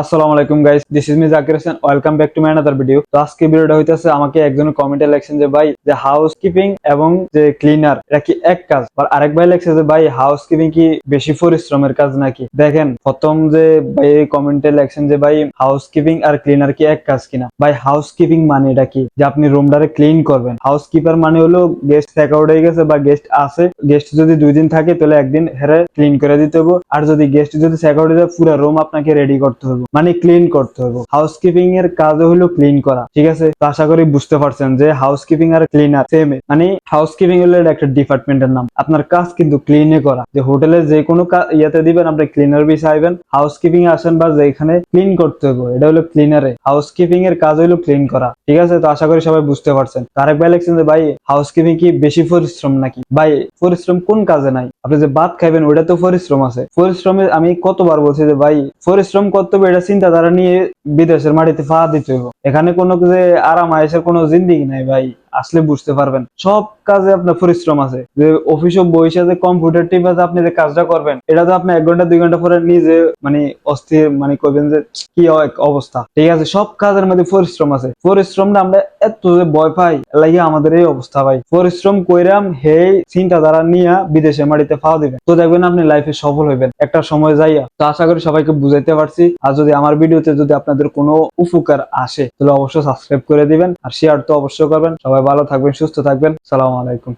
আসসালামু আলাইকুম guys this is me Zakir Hossain welcome back to my another video তো আজকে ভিডিওটা হইতেছে আমাকে একজন কমেন্টে লেখছেন যে, ভাই, যে হাউস কিপিং এবং যে ক্লিনার এটা কি এক কাজ? আর আরেক ভাই লেখছে যে, ভাই হাউস কিপিং কি বেশি পরিশ্রমের কাজ নাকি? দেখেন, প্রথম যে ভাই কমেন্টে লেখছেন যে, ভাই হাউস কিপিং আর ক্লিনার কি এক কাজ কিনা? ভাই হাউস কিপিং মানে এটা কি? যে আপনি রুমটারে ক্লিন করবেন। হাউস কিপার মানে হলো গেস্ট চেক আউট হয়ে গেছে বা গেস্ট আছে। গেস্ট যদি দুই দিন থাকে, তাহলে একদিন হেরে ক্লিন করে দিতে হবে আর যদি গেস্ট যদি চেক আউট হয়ে যায়, পুরো রুম আপনাকে রেডি করতে হবে মানে ক্লিন করতে হবে হাউস কিপিং এর কাজ হলো ক্লিন করা, ঠিক আছে? তো আশা করি বুঝতে পারছেন যে হাউস কিপিং আর ক্লিনার সেম মানে হাউস কিপিং হলো একটা ডিপার্টমেন্টের নাম। আপনার কাজ কিন্তু ক্লিনে করা। যে হোটেলে যে কোনো ইয়েতে দিবেন, আপনি ক্লিনার বি চাইবেন। হাউস কিপিং আসেন বা যেখানে ক্লিন করতে হবে এটা হলো ক্লিনারে হাউস কিপিং এর কাজ হলো ক্লিন করা, ঠিক আছে? তো আশা করি সবাই বুঝতে পারছেন। তারেক ভাই লিখছেন যে, ভাই হাউস কিপিং কি বেশি পরিশ্রম নাকি? ভাই, পরিশ্রম কোন কাজে নাই? আপনি যে ভাত খাইবেন ওটা তো পরিশ্রম আছে। পরিশ্রমে আমি কতবার বলছি যে, ভাই, পরিশ্রম করতে হবে এটা চিন্তাধারা নিয়ে বিদেশের মাটিতে ফা দিতে হবে এখানে কোনো যে আরাম আয়েসের কোনো জিন্দিগি নাই ভাই, আসলে বুঝতে পারবেন। সব কাজে আপনার পরিশ্রম আছে। যে অফিসে বসে যে কম্পিউটার টিপে যে আপনি যে কাজটা করবেন, এটা তো আপনি এক ঘণ্টা, দুই ঘণ্টা পরে নিজে মানে অস্থির মানে করবেন যে কি অবস্থা। ঠিক আছে, সব কাজের মধ্যে পরিশ্রম আছে। পরিশ্রমটা আমরা এত ভয় পাই লাগে আমাদের এই অবস্থা ভাই। পরিশ্রম কইরাম হে নিয়ে বিদেশে মাটিতে ফাও দিবেন। তো দেখবেন আপনি লাইফে সফল হইবেন। একটা সময় যাইয়া। তো আশা করি সবাইকে বুঝাইতে পারছি। আর যদি আমার ভিডিওতে যদি আপনাদের কোনো উপকার আসে, তাহলে অবশ্যই সাবস্ক্রাইব করে দিবেন। আর শেয়ার তো অবশ্যই করবেন। সবাই ভালো থাকবেন, সুস্থ থাকবেন। সালাম আলাইকুম।